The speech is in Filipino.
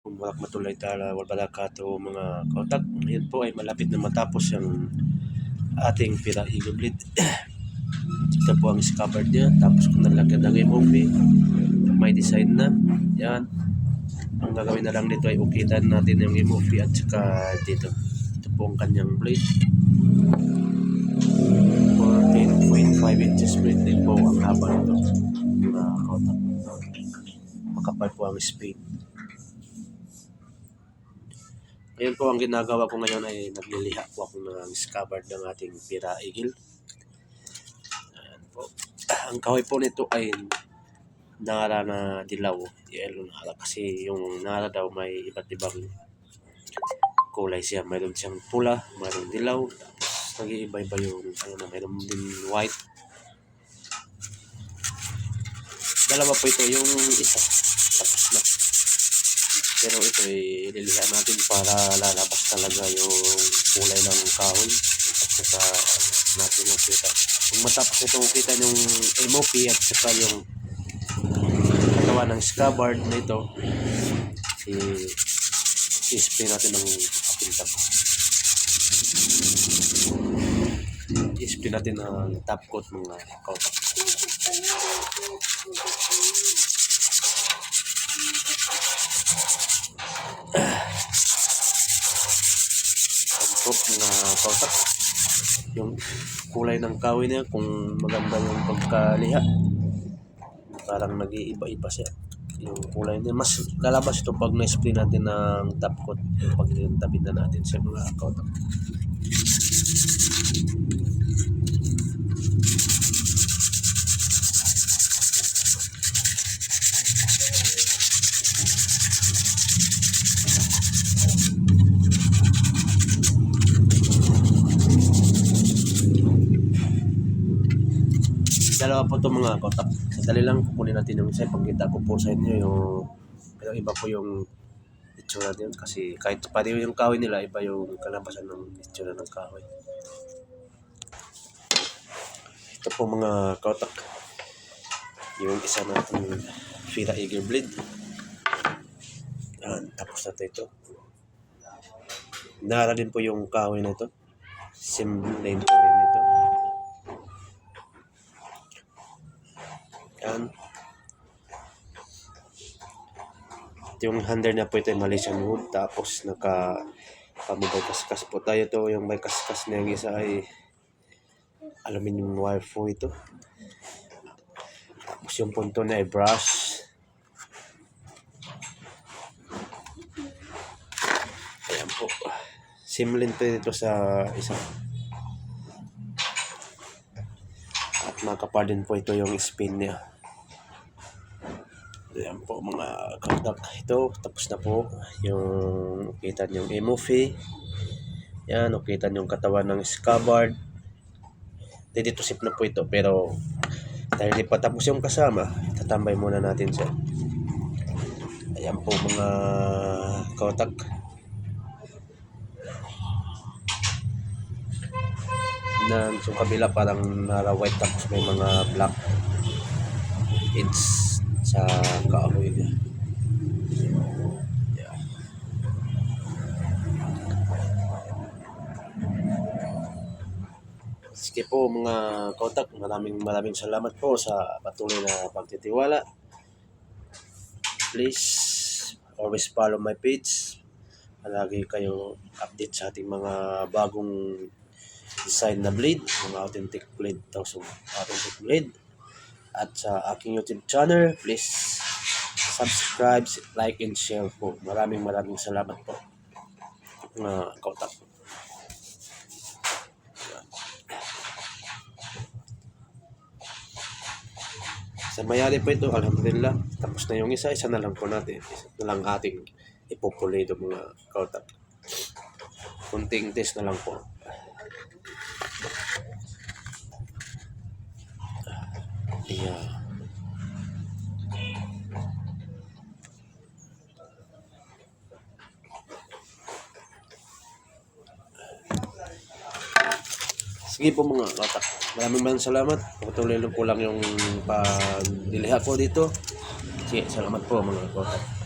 Warahmatullahi ta'ala wabarakatuh mga kautak. Ngayon po ay malapit na matapos ang ating Pira Eagle Bleed. Ito po ang scabbard niya. Tapos kung nalagyan ng MOP, may design na. Yan. Ang gagawin na lang nito ay ukitan natin yung MOP at saka dito. Ito po ang kanyang blade. 14.5 inches blade din po ang haba nito. Mga kautak. Makapal po ang spade. Ngayon po ang ginagawa ko ngayon ay nagliliha po ako ng scabbard ng ating Pira Eagle. Ayan po. Ang kahoy po nito ay nara na dilaw. Yellow nara kasi yung nara daw may iba't ibang kulay siya. Mayroon siyang pula, mayroon dilaw, tapos nag-iiba-iba yung ano na mayroon din white. Dalawa po ito yung isa. Tapos na. Pero ito ay ililihan natin para lalabas talaga yung kulay ng kahoy at saka natin makita. Kung matapos ito kita yung MOP at saka yung katawan ng scabbard na ito, i-spray natin ng kapinta. I-spray natin ng top coat mga kautak. Pagkop mga kautak. Yung kulay ng kahoy niya, kung maganda yung pagkaliha, parang nag-iiba-iba siya. Yung kulay niya, mas lalabas ito pag na-spray natin ng top coat. Pag tabi na natin sa mga kautak. Dalawa po itong mga kotak. Sadali lang, kukunin natin yung isa. Pagkita ko po sa inyo yung... Pero iba po yung itsura din kasi kahit pareho yung kahoy nila, iba yung kalabasan ng itsura ng kahoy. Ito po mga kotak. Yung isa natin Fira Eagle Blade. Yan, tapos na ito. Nara din po yung kahoy na ito. Sim lane po rin ito. Yan. Yung hander niya po ito yung Malaysian wood. Tapos naka pamibay kaskas po tayo to. Yung may kaskas na yung isa ay aluminum wire po ito. Tapos yung punto na ay brush. Ayan po. Simlin po ito sa isa. At makapal din po ito yung spin niya. Ayan po mga kadak. Ito, tapos na po yung ukitan yung MOV. Yan, ukitan yung katawan ng scabbard. Dito sip na po ito pero dahil di pa tapos yung kasama, tatambay muna natin siya. Ayan po mga kotak. Na yung kabila parang nara white tapos may mga black it's sa kahoy niya. Yeah. Sige po mga kotak, maraming maraming salamat po sa patuloy na pagtitiwala. Please always follow my page. Palagi kayo update sa ating mga bagong design na blade, mga authentic blade, so authentic blade. At sa aking YouTube channel, please subscribe, like, and share po. Maraming maraming salamat po mga kotak. Sa mayari po ito, alhamdulillah, tapos na yung isa, isa na lang po natin. Isa na lang ating ipopulido mga kautak. Kunting test na lang po. Yeah. Sige po mga katak. Maraming maraming salamat. Patuloy lang po lang yung pagdiliha ko dito. Sige, salamat po mga katak.